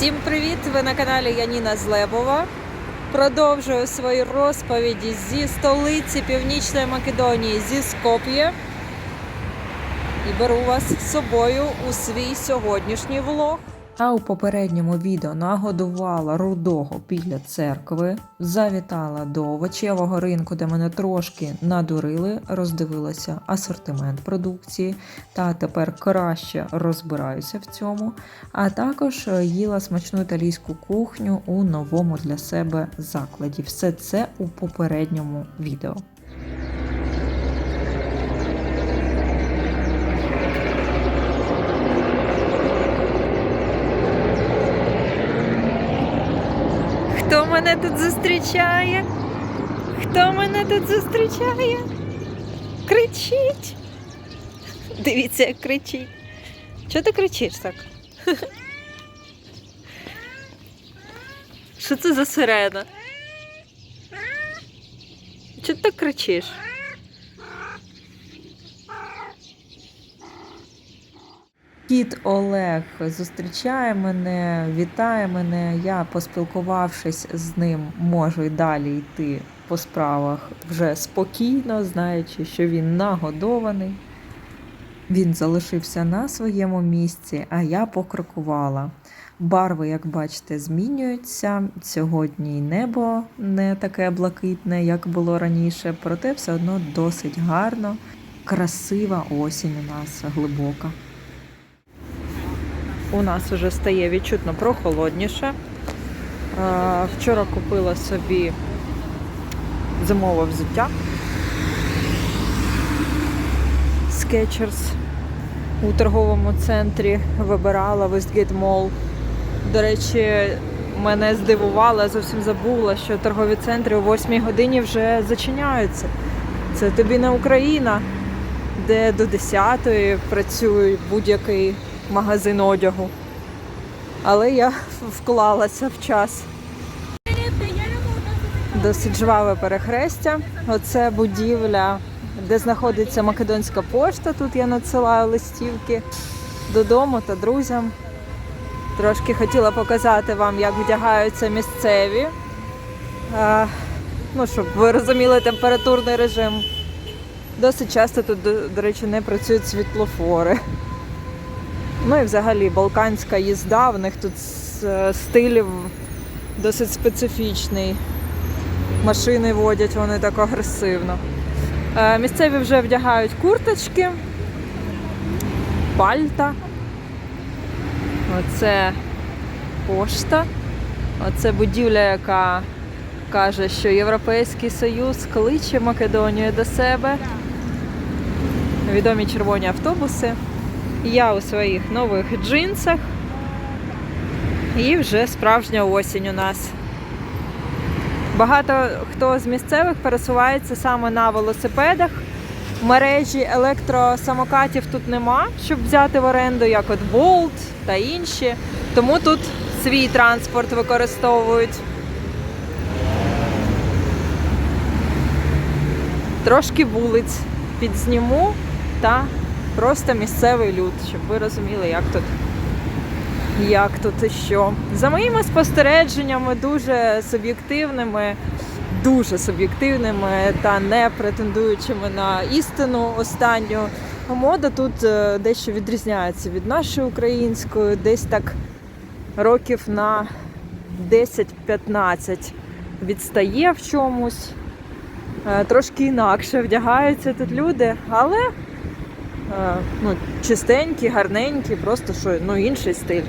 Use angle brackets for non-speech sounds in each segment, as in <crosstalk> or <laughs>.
Всім привіт! Ви на каналі Яніна Злебова. Продовжую свої розповіді зі столиці Північної Македонії зі Скоп'є. І беру вас з собою у свій сьогоднішній влог. А у попередньому відео нагодувала рудого біля церкви, завітала до овочевого ринку, де мене трошки надурили, роздивилася асортимент продукції та тепер краще розбираюся в цьому. А також е, їла смачну італійську кухню у новому для себе закладі. Все це у попередньому відео. Хто мене тут зустрічає? Хто мене тут зустрічає? Кричить. Дивіться, як кричить. Чого ти кричиш так? Що це за сирена? Чого ти так кричиш? Кіт Олег зустрічає мене, вітає мене. Я, поспілкувавшись з ним, можу й далі йти по справах вже спокійно, знаючи, що він нагодований. Він залишився на своєму місці, а я покрокувала. Барви, як бачите, змінюються. Сьогодні небо не таке блакитне, як було раніше, проте все одно досить гарно. Красива осінь у нас глибока. У нас вже стає відчутно прохолодніше. Е, Вчора купила собі зимове взуття. Skechers у торговому центрі вибирала Westgate Mall. До речі, мене здивувало, я зовсім забула, що торгові центри о 8 годині вже зачиняються. Це тобі не Україна, де до 10 працює будь-який магазин одягу. Але я вклалася в час. Досить жваве перехрестя. Оце будівля, де знаходиться Македонська пошта. Тут я надсилаю листівки додому та друзям. Трошки хотіла показати вам, як вдягаються місцеві. Ну, щоб ви розуміли температурний режим. Досить часто тут, до речі, не працюють світлофори. Ну і взагалі балканська їзда, в них тут с- стиль досить специфічний. Машини водять вони так агресивно. Е, Місцеві вже вдягають курточки, пальта. Оце пошта. Оце будівля, яка каже, що Європейський Союз кличе Македонію до себе. Відомі червоні автобуси. Я у своїх нових джинсах. І вже справжня осінь у нас. Багато хто з місцевих пересувається саме на велосипедах. Мережі електросамокатів тут нема, щоб взяти в оренду, як от Bolt та інші. Тому тут свій транспорт використовують. Трошки вулиць підзніму та просто місцевий люд, щоб ви розуміли, як тут, як тут і що. За моїми спостереженнями, дуже суб'єктивними, дуже суб'єктивними та не претендуючими на істину останню. Мода тут е, дещо відрізняється від нашої української, десь так років на 10-15 відстає в чомусь. Е, Трошки інакше вдягаються тут люди, але ну, чистенькі, гарненькі, просто що ну, інший стиль.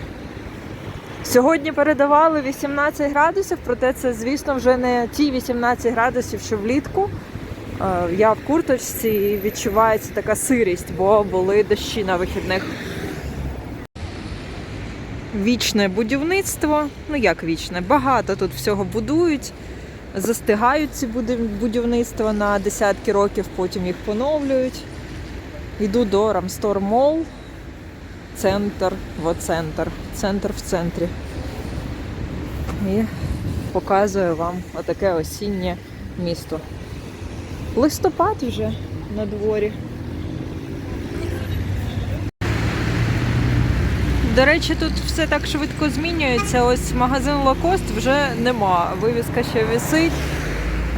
Сьогодні передавали 18 градусів, проте це, звісно, вже не ті 18 градусів, що влітку. Е, Я в курточці і відчувається така сирість, бо були дощі на вихідних. Вічне будівництво. Ну як вічне? Багато тут всього будують, застигають ці будівництва на десятки років, потім їх поновлюють. Йду до Рамстор Мол, центр в центр, центр в центрі. І показую вам отаке осіннє місто. Листопад вже на дворі. До речі, тут все так швидко змінюється. Ось магазин Лакост вже нема. Вивіска ще висить.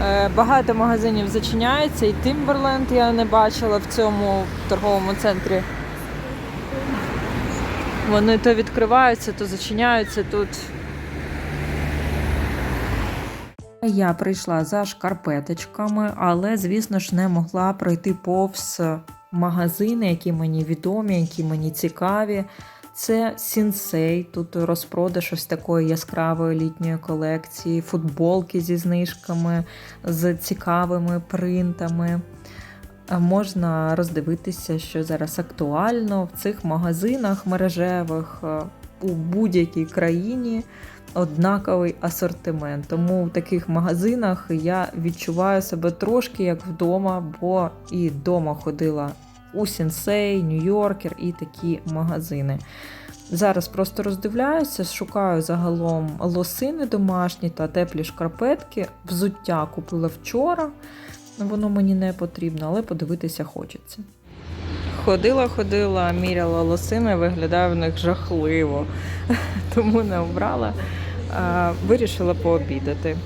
Е, Багато магазинів зачиняється, і Timberland я не бачила в цьому торговому центрі. Вони то відкриваються, то зачиняються тут. Я прийшла за шкарпеточками, але, звісно ж, не могла пройти повз магазини, які мені відомі, які мені цікаві. Це Сінсей, тут розпродаж ось такої яскравої літньої колекції, футболки зі знижками, з цікавими принтами. Можна роздивитися, що зараз актуально в цих магазинах мережевих у будь-якій країні однаковий асортимент. Тому в таких магазинах я відчуваю себе трошки як вдома, бо і вдома ходила у Сінсей, Нью-Йоркер і такі магазини. Зараз просто роздивляюся, шукаю загалом лосини домашні та теплі шкарпетки. Взуття купила вчора. Воно мені не потрібно, але подивитися хочеться. Ходила, ходила, міряла лосини, виглядає в них жахливо, <laughs> тому не обрала. Вирішила пообідати.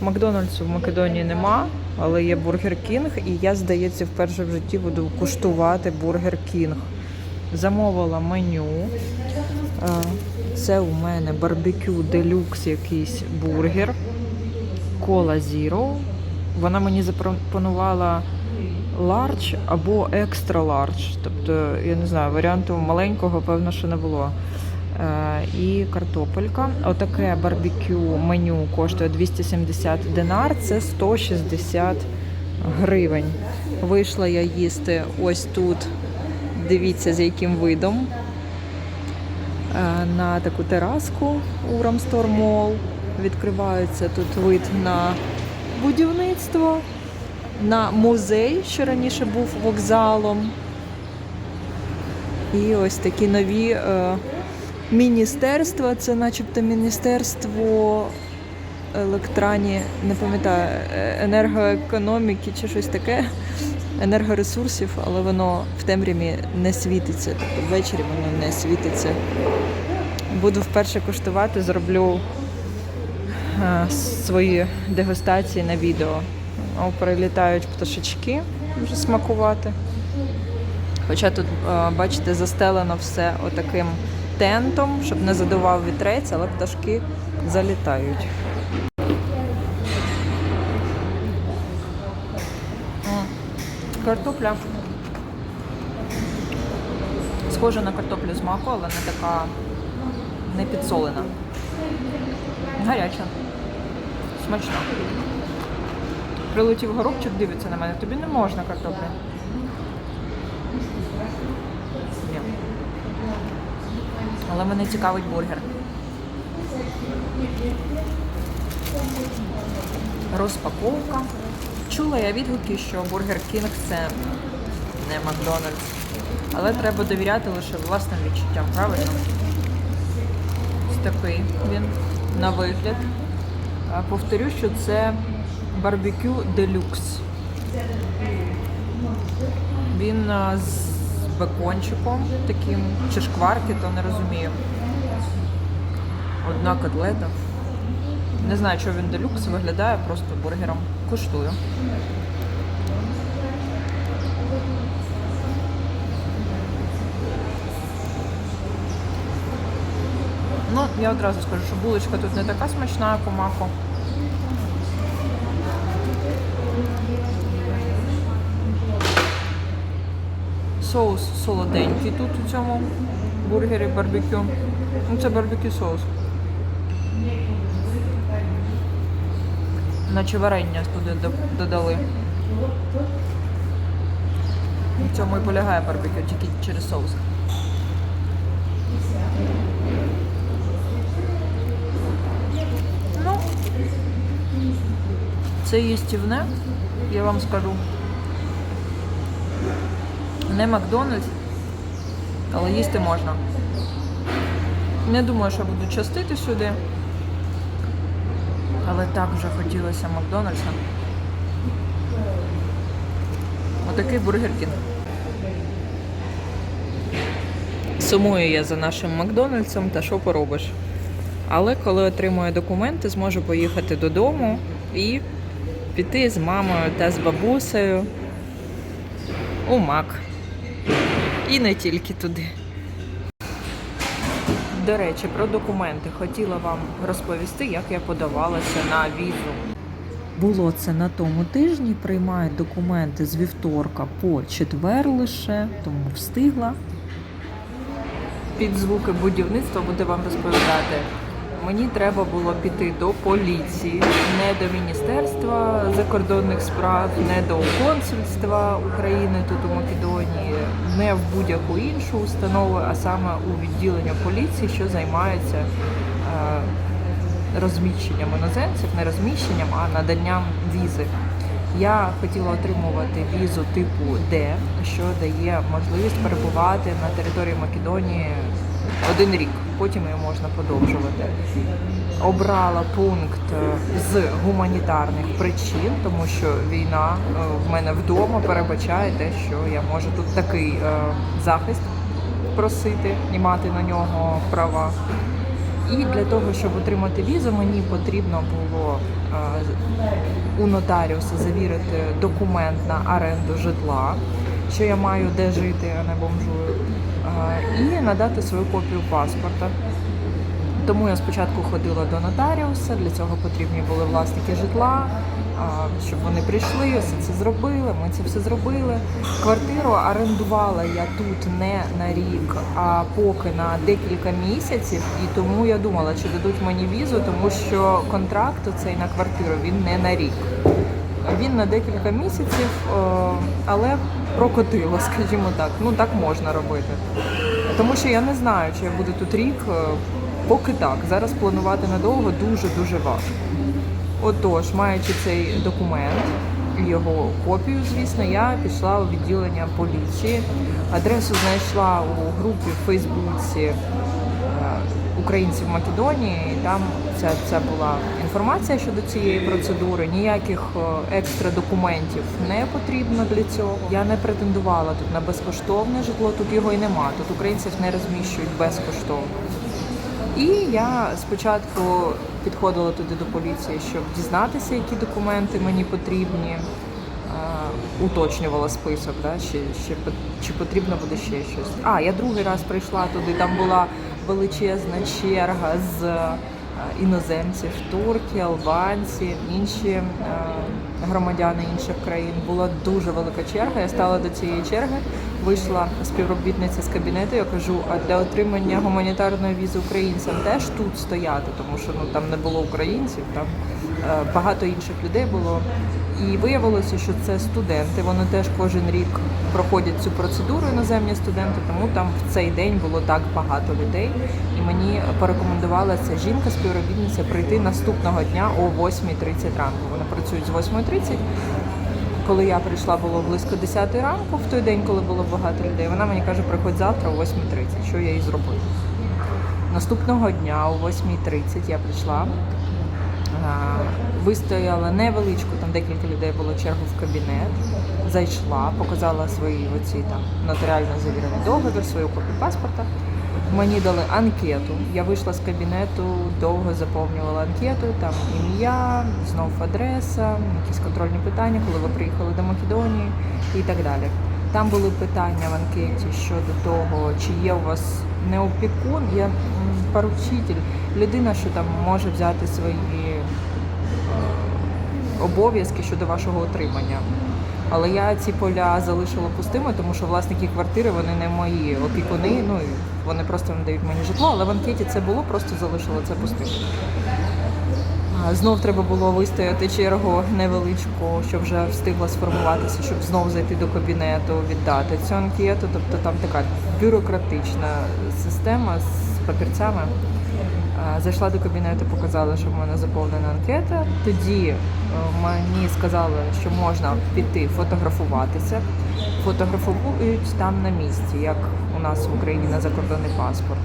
Макдональдсу в Македонії нема, але є Бургер Кінг, і я, здається, вперше в житті буду куштувати Бургер Кінг. Замовила меню. Це у мене барбекю делюкс якийсь бургер, кола Зіро. Вона мені запропонувала ларч або екстра ларч. Тобто, я не знаю, варіанту маленького, певно, що не було. І картопелька. Отаке барбекю меню коштує 270 динар, це 160 гривень. Вийшла я їсти ось тут. Дивіться, з яким видом. Е, На таку тераску у Рамстор Мол. Відкривається тут вид на будівництво, на музей, що раніше був вокзалом. І ось такі нові е, міністерства. Це начебто міністерство електрані, не пам'ятаю, е, енергоекономіки чи щось таке, енергоресурсів, але воно в темряві не світиться. Тобто ввечері воно не світиться. Буду вперше куштувати, зроблю е, свої дегустації на відео. О, прилітають пташечки вже смакувати. Хоча тут, е, бачите, застелено все отаким тентом, щоб не задував вітрець, але пташки залітають. Картопля. Схожа на картоплю з маку, але не така не підсолена. Гаряча. Смачна. Прилетів горобчик, дивиться на мене. Тобі не можна картопля. Ні. Але мене цікавить бургер. Розпаковка. Чула я відгуки, що Бургер Кінг це не Макдональдс. Але треба довіряти лише власним відчуттям, правильно? Ось такий він на вигляд. Повторю, що це барбекю делюкс. Він з бекончиком таким, чи шкварки, то не розумію. Одна котлета. Не знаю, що він делюкс виглядає просто бургером. Куштую. Ну, я одразу скажу, що булочка тут не така смачна, як у маку. Соус солоденький тут у цьому бургері барбекю. Ну, це барбекю соус. Наче варення туди додали. В цьому і полягає барбекю, тільки через соус. Ну, це їстівне, я вам скажу. Не Макдональдс, але їсти можна. Не думаю, що буду частити сюди. Але так вже хотілося Макдональдса. Отакий бургер кінг. Сумую я за нашим Макдональдсом та що поробиш. Але коли отримую документи, зможу поїхати додому і піти з мамою та з бабусею у Мак. І не тільки туди. До речі, про документи хотіла вам розповісти, як я подавалася на візу. Було це на тому тижні. Приймають документи з вівторка по четвер лише, тому встигла. Під звуки будівництва буде вам розповідати. Мені треба було піти до поліції, не до Міністерства закордонних справ, не до консульства України тут у Македонії, не в будь-яку іншу установу, а саме у відділення поліції, що займається е, розміщенням іноземців, не розміщенням, а наданням візи. Я хотіла отримувати візу типу Д, що дає можливість перебувати на території Македонії один рік. Потім її можна подовжувати. Обрала пункт е, з гуманітарних причин, тому що війна е, в мене вдома перебачає те, що я можу тут такий е, захист просити і мати на нього права. І для того, щоб отримати візу, мені потрібно було у нотаріуса завірити документ на оренду житла, що я маю де жити, а не бомжую, і надати свою копію паспорта. Тому я спочатку ходила до нотаріуса, для цього потрібні були власники житла, щоб вони прийшли, все це зробили. Ми це все зробили. Квартиру орендувала я тут не на рік, а поки на декілька місяців. І тому я думала, чи дадуть мені візу, тому що контракт цей на квартиру він не на рік. Він на декілька місяців, е, але прокотило, скажімо так. Ну так можна робити. Тому що я не знаю, чи я буду тут рік. е, Поки так. Зараз планувати надовго дуже-дуже важко. Отож, маючи цей документ, його копію, звісно, я пішла у відділення поліції. Адресу знайшла у групі в Фейсбуці е, українців Македонії. І там ця, ця була інформація щодо цієї процедури. Ніяких е, екстра документів не потрібно для цього. Я не претендувала тут на безкоштовне житло, тут його і нема. Тут українців не розміщують безкоштовно. І я спочатку підходила туди до поліції, щоб дізнатися, які документи мені потрібні. Е, Уточнювала список, да, чи, чи, чи потрібно буде ще щось. А, я другий раз прийшла туди, там була величезна черга з е, іноземців, турки, албанці, інші е, громадяни інших країн. Була дуже велика черга. Я стала до цієї черги, вийшла співробітниця з кабінету. Я кажу, а для отримання гуманітарної візи українцям теж тут стояти, тому що ну там не було українців, там е, багато інших людей було. І виявилося, що це студенти. Вони теж кожен рік проходять цю процедуру іноземні студенти, тому там в цей день було так багато людей. І мені порекомендувала ця жінка, співробітниця, прийти наступного дня о 8.30 ранку. Вони працюють з 8.30. Коли я прийшла, було близько 10 ранку, в той день, коли було багато людей. Вона мені каже, приходь завтра о 8.30, що я і зробила. Наступного дня о 8.30 я прийшла. Вистояла невеличку, там декілька людей було чергу в кабінет. Зайшла, показала свої оці там нотаріально завірений договір, свою копію паспорта. Мені дали анкету. Я вийшла з кабінету, довго заповнювала анкету, там ім'я, знов адреса, якісь контрольні питання, коли ви приїхали до Македонії і так далі. Там були питання в анкеті щодо того, чи є у вас не опікун, я поручитель, людина, що там може взяти свої обов'язки щодо вашого отримання. Але я ці поля залишила пустими, тому що власники квартири вони не мої опікуни. Ну і вони просто надають мені житло, але в анкеті це було, просто залишила це пустим. Знов треба було вистояти чергу невеличку, що вже встигла сформуватися, щоб знов зайти до кабінету, віддати цю анкету. Тобто там така бюрократична система з папірцями. Зайшла до кабінету, показала, що в мене заповнена анкета. Тоді е, мені сказали, що можна піти фотографуватися. Фотографують там на місці, як у нас в Україні на закордонний паспорт.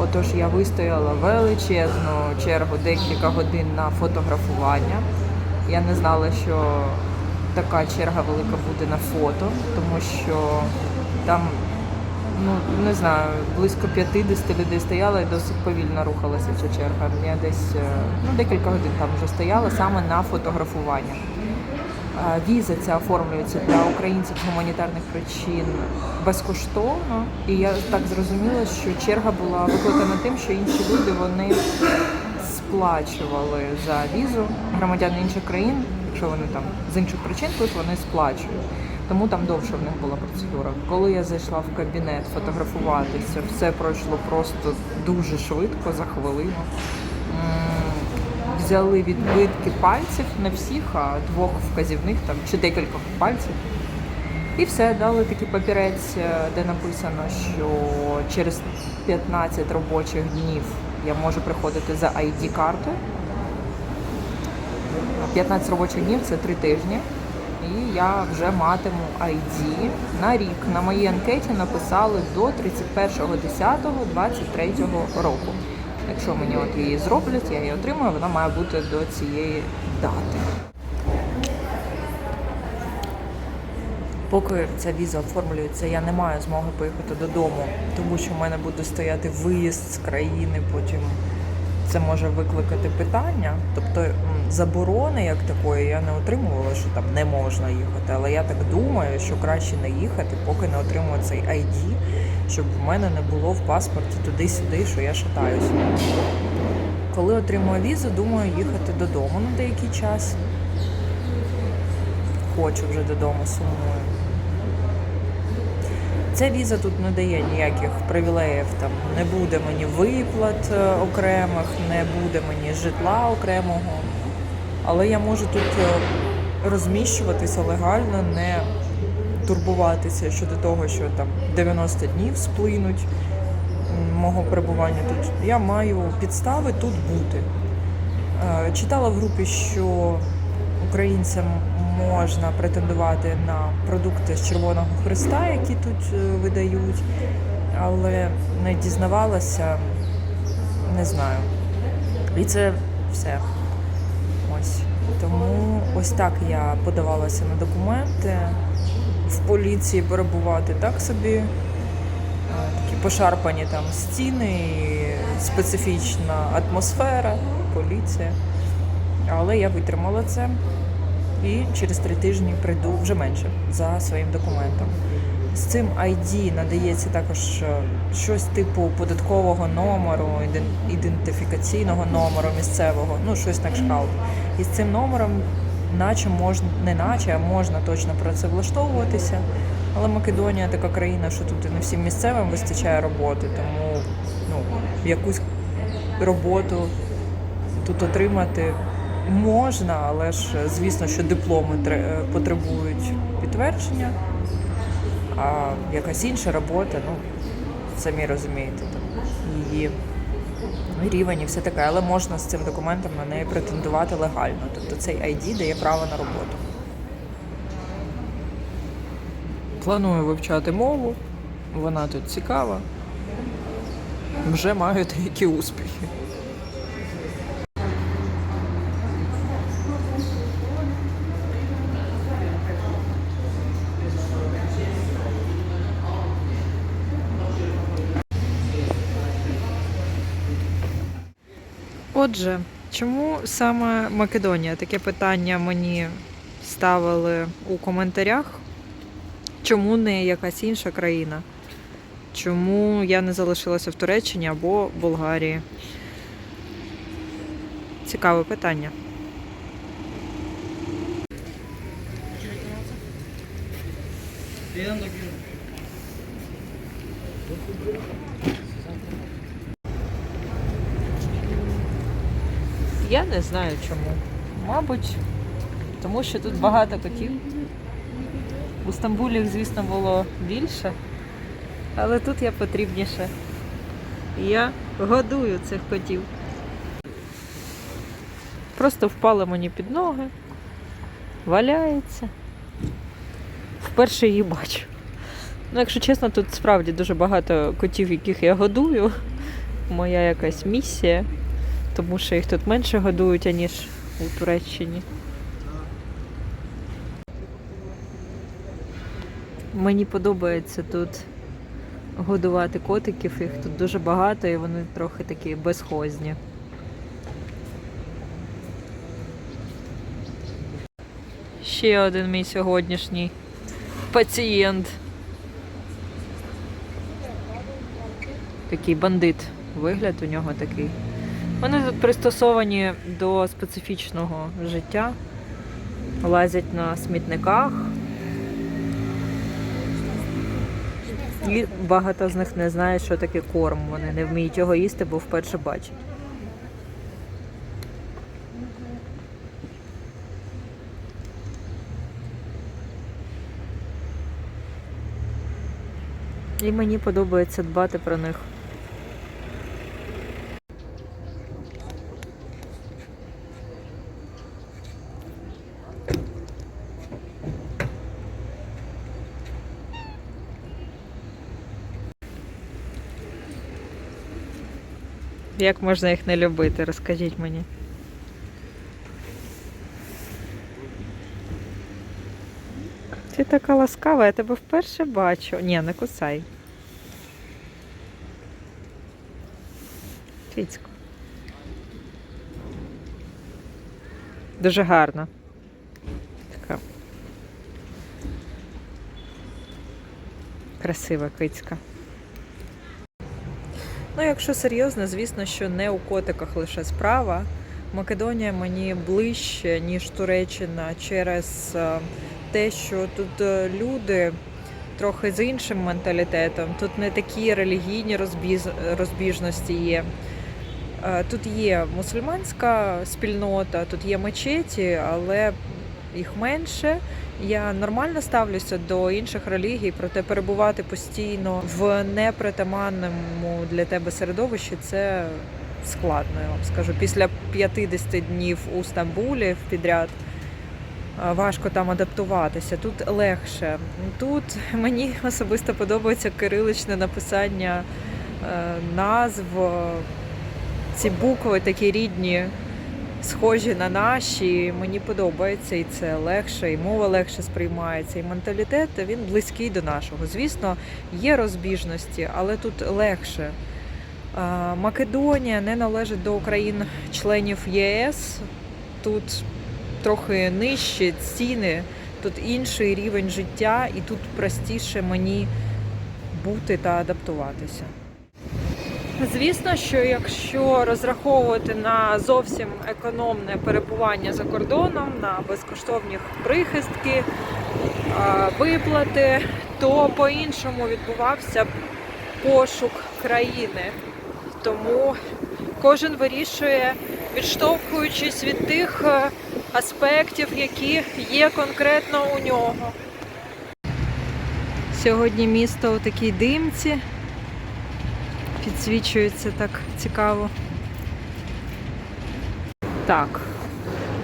Отож, я вистояла величезну чергу декілька годин на фотографування. Я не знала, що така черга велика буде на фото, тому що там ну не знаю, близько 50 людей стояло і досить повільно рухалася ця черга. Я десь е, ну, декілька годин там вже стояла саме на фотографування. Е, Віза ця оформлюється для українців гуманітарних причин безкоштовно. І я так зрозуміла, що черга була викликана тим, що інші люди вони сплачували за візу громадяни інших країн, якщо вони там з інших причин, тут вони сплачують. Тому там довше в них була процедура. Коли я зайшла в кабінет фотографуватися, все пройшло просто дуже швидко, за хвилину. Взяли відбитки пальців, не всіх, а двох вказівних там чи декількох пальців. І все, дали такий папірець, е, де написано, що через 15 робочих днів я можу приходити за ID-картою. 15 робочих днів це 3 тижні. І я вже матиму ID на рік. На моїй анкеті написали до 31.10.23 року. Якщо мені от її зроблять, я її отримаю, вона має бути до цієї дати. Поки ця віза оформлюється, я не маю змоги поїхати додому, тому що в мене буде стояти виїзд з країни, потім це може викликати питання. Тобто заборони як такої я не отримувала, що там не можна їхати. Але я так думаю, що краще не їхати, поки не отримую цей ID, щоб в мене не було в паспорті туди-сюди, що я шатаюся. Коли отримую візу, думаю їхати додому на деякий час. Хочу вже додому, сумую. Ця віза тут не дає ніяких привілеїв. Там не буде мені виплат е, окремих, не буде мені житла окремого. Але я можу тут е, розміщуватися легально, не турбуватися щодо того, що там 90 днів сплинуть мого перебування тут. Я маю підстави тут бути. Е, Читала в групі, що українцям можна претендувати на продукти з Червоного Христа, які тут е, видають, але не дізнавалася, не знаю. І це все. Ось. Тому ось так я подавалася на документи. В поліції перебувати так собі. Е, Такі пошарпані там стіни, специфічна атмосфера, поліція. Але я витримала це і через три тижні прийду вже менше за своїм документом. З цим ID надається також е, щось типу податкового номеру, іден- ідентифікаційного номеру місцевого, ну щось на кшталт. І з цим номером, наче можна, не наче, а можна точно працевлаштовуватися. Але Македонія така країна, що тут не всім місцевим вистачає роботи, тому ну, якусь роботу тут отримати можна, але ж звісно, що дипломи потребують підтвердження, а якась інша робота, ну самі розумієте, там її рівень і все таке, але можна з цим документом на неї претендувати легально. Тобто цей ID дає право на роботу. Планую вивчати мову, вона тут цікава. Вже маю деякі успіхи. Отже, чому саме Македонія? Таке питання мені ставили у коментарях. Чому не якась інша країна? Чому я не залишилася в Туреччині або Болгарії? Цікаве питання. Я не знаю чому. Мабуть, тому що тут багато котів. У Стамбулі звісно, було більше, але тут я потрібніше. Я годую цих котів. Просто впала мені під ноги, валяється. Вперше її бачу. Ну, якщо чесно, тут справді дуже багато котів, яких я годую. Моя якась місія, тому що їх тут менше годують, аніж у Туреччині. Мені подобається тут годувати котиків. Їх тут дуже багато і вони трохи такі безхозні. Ще один мій сьогоднішній пацієнт. Такий бандит. Вигляд у нього такий. Вони пристосовані до специфічного життя, лазять на смітниках. І багато з них не знають, що таке корм. Вони не вміють його їсти, бо вперше бачать. І мені подобається дбати про них. Як можна їх не любити? Розкажіть мені. Ти така ласкава, я тебе вперше бачу. Ні, не кусай. Фіцько. Дуже гарно. Така. Красива кицька. Ну, якщо серйозно, звісно, що не у котиках лише справа. Македонія мені ближче, ніж Туреччина, через е, те, що тут е, люди трохи з іншим менталітетом. Тут не такі релігійні розбіжності є. Е, Тут є мусульманська спільнота, тут є мечеті, але їх менше. Я нормально ставлюся до інших релігій, проте перебувати постійно в непритаманному для тебе середовищі це складно, я вам скажу. Після 50 днів у Стамбулі в підряд важко там адаптуватися. Тут легше. Тут мені <laughs> особисто подобається кириличне написання е, назв. Ці букви такі рідні, схожі на наші. Мені подобається і це легше, і мова легше сприймається, і менталітет він близький до нашого. Звісно, є розбіжності, але тут легше. Македонія не належить до країн-членів ЄС. Тут трохи нижчі ціни, тут інший рівень життя, і тут простіше мені бути та адаптуватися. Звісно, що якщо розраховувати на зовсім економне перебування за кордоном, на безкоштовні прихистки, виплати, то по-іншому відбувався пошук країни. Тому кожен вирішує, відштовхуючись від тих е, аспектів, які є конкретно у нього. Сьогодні місто у такій димці підсвічується так цікаво. Так,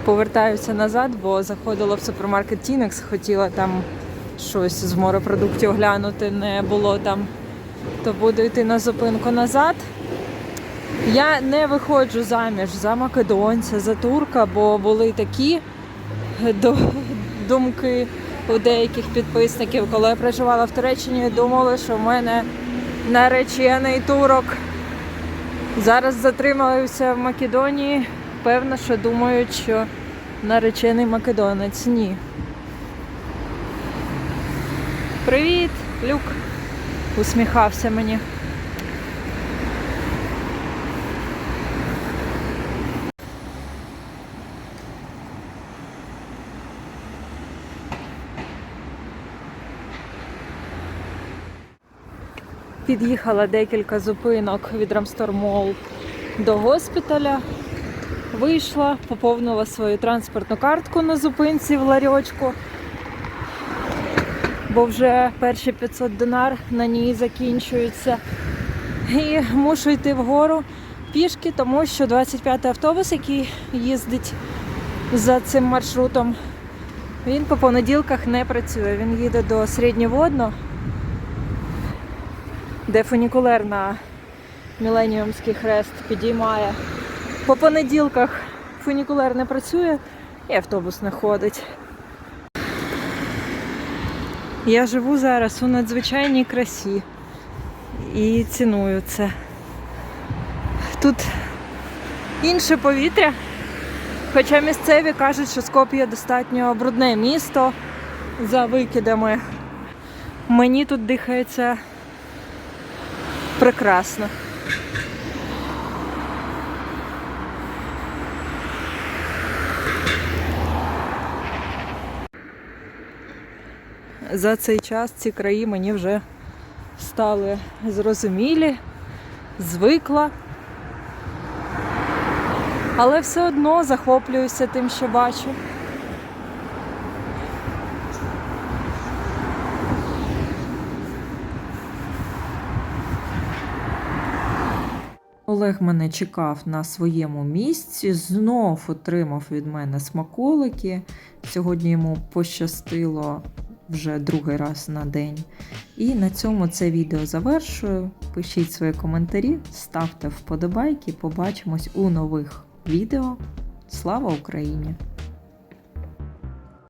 повертаюся назад, бо заходила в супермаркет Тінекс, хотіла там щось з морепродуктів глянути, не було там, то буду йти на зупинку назад. Я не виходжу заміж за македонця, за турка, бо були такі думки у деяких підписників, коли я проживала в Туреччині, думали, що в мене наречений турок. Зараз затрималися в Македонії. Певно, що думають, що наречений македонець. Ні. Привіт, Люк. Усміхався мені. Під'їхала декілька зупинок від Рамстор Мол до госпіталя. Вийшла, поповнила свою транспортну картку на зупинці в ларьочку, бо вже перші 500 динар на ній закінчуються. І мушу йти вгору пішки, тому що 25-й автобус, який їздить за цим маршрутом, він по понеділках не працює. Він їде до Середньоводно де фунікулер на Міленіумський хрест підіймає. По понеділках фунікулер не працює і автобус не ходить. Я живу зараз у надзвичайній красі. і ціную це. Тут інше повітря. Хоча місцеві кажуть, що Скоп'є достатньо брудне місто за викидами. Мені тут дихається прекрасно. За цей час ці краї мені вже стали зрозумілі, звикла. Але все одно захоплююся тим, що бачу. Олег мене чекав на своєму місці, знов отримав від мене смаколики. Сьогодні йому пощастило вже другий раз на день. І на цьому це відео завершую. Пишіть свої коментарі, ставте вподобайки. Побачимось у нових відео. Слава Україні!